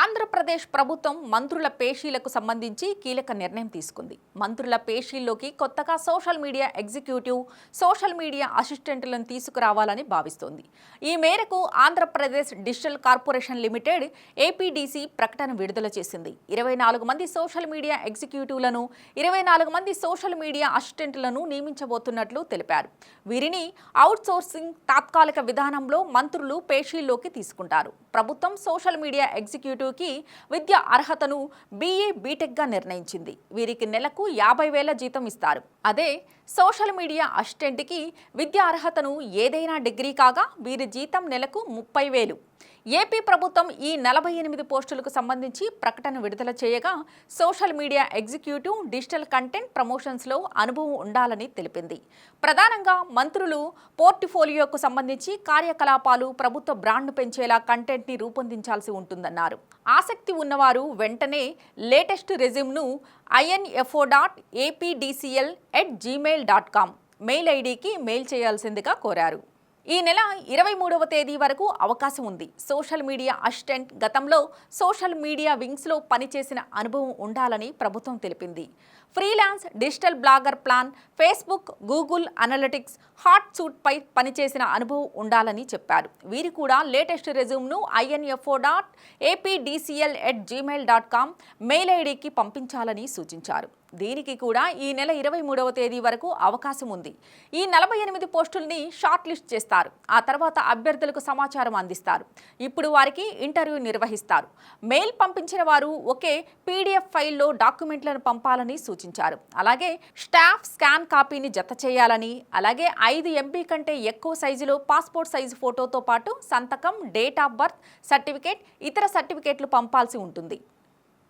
ఆంధ్రప్రదేశ్ ప్రభుత్వం మంత్రుల పేషీలకు సంబంధించి కీలక నిర్ణయం తీసుకుంది. మంత్రుల పేషీల్లోకి కొత్తగా social media executive social media అసిస్టెంట్లను తీసుకురావాలని భావిస్తోంది. ఈ మేరకు Andhra Pradesh digital corporation limited APDC ప్రకటన విడుదల చేసింది. ఇరవై నాలుగు మంది సోషల్ మీడియా ఎగ్జిక్యూటివ్లను ఇరవై నాలుగు మంది సోషల్ మీడియా అసిస్టెంట్లను నియమించబోతున్నట్లు తెలిపారు. వీరిని అవుట్సోర్సింగ్ తాత్కాలిక విధానంలో మంత్రులు పేషీల్లోకి తీసుకుంటారు. ప్రభుత్వం సోషల్ మీడియా ఎగ్జిక్యూటివ్ టూకి విద్య అర్హతను బీఏ బీటెక్గా నిర్ణయించింది. వీరికి నెలకు యాభై వేల జీతం ఇస్తారు. అదే సోషల్ మీడియా అసిస్టెంట్కి విద్య అర్హతను ఏదైనా డిగ్రీ కాగా వీరి జీతం నెలకు ముప్పై వేలు. ఏపీ ప్రభుత్వం ఈ నలభై ఎనిమిది పోస్టులకు సంబంధించి ప్రకటన విడుదల చేయగా social media executive digital content ప్రమోషన్స్లో అనుభవం ఉండాలని తెలిపింది. ప్రధానంగా మంత్రులు పోర్టిఫోలియోకు సంబంధించి కార్యకలాపాలు ప్రభుత్వ బ్రాండ్ను పెంచేలా కంటెంట్ని రూపొందించాల్సి ఉంటుందన్నారు. ఆసక్తి ఉన్నవారు వెంటనే latest రెజ్యూమ్ను I N F O dot APDCL at Gmail dot com mail ఐడికి మెయిల్ చేయాల్సిందిగా కోరారు. ఈ నెల ఇరవై మూడవ తేదీ వరకు అవకాశం ఉంది. సోషల్ మీడియా అసిస్టెంట్ గతంలో సోషల్ మీడియా వింగ్స్లో పనిచేసిన అనుభవం ఉండాలని ప్రభుత్వం తెలిపింది. Freelance digital blogger plan Facebook Google analytics hot సూట్పై పనిచేసిన అనుభవం ఉండాలని చెప్పారు. వీరు కూడా latest రెజ్యూమ్ను I N F O dot APDCL at Gmail dot com mail ఐడికి పంపించాలని సూచించారు. దీనికి కూడా ఈ నెల ఇరవై మూడవ తేదీ వరకు అవకాశం ఉంది. ఈ నలభై ఎనిమిది పోస్టుల్ని షార్ట్ లిస్ట్ చేస్తారు. ఆ తర్వాత అభ్యర్థులకు సమాచారం అందిస్తారు. ఇప్పుడు వారికి ఇంటర్వ్యూ నిర్వహిస్తారు. మెయిల్ పంపించిన వారు ఒకే పీడిఎఫ్ ఫైల్లో డాక్యుమెంట్లను పంపాలని సూచించారు. అలాగే స్టాఫ్ స్కాన్ కాపీని జత చేయాలని అలాగే ఐదు ఎంపీ కంటే ఎక్కువ సైజులో పాస్పోర్ట్ సైజు ఫోటోతో పాటు సంతకం డేట్ ఆఫ్ బర్త్ సర్టిఫికేట్ ఇతర సర్టిఫికేట్లు పంపాల్సి ఉంటుంది.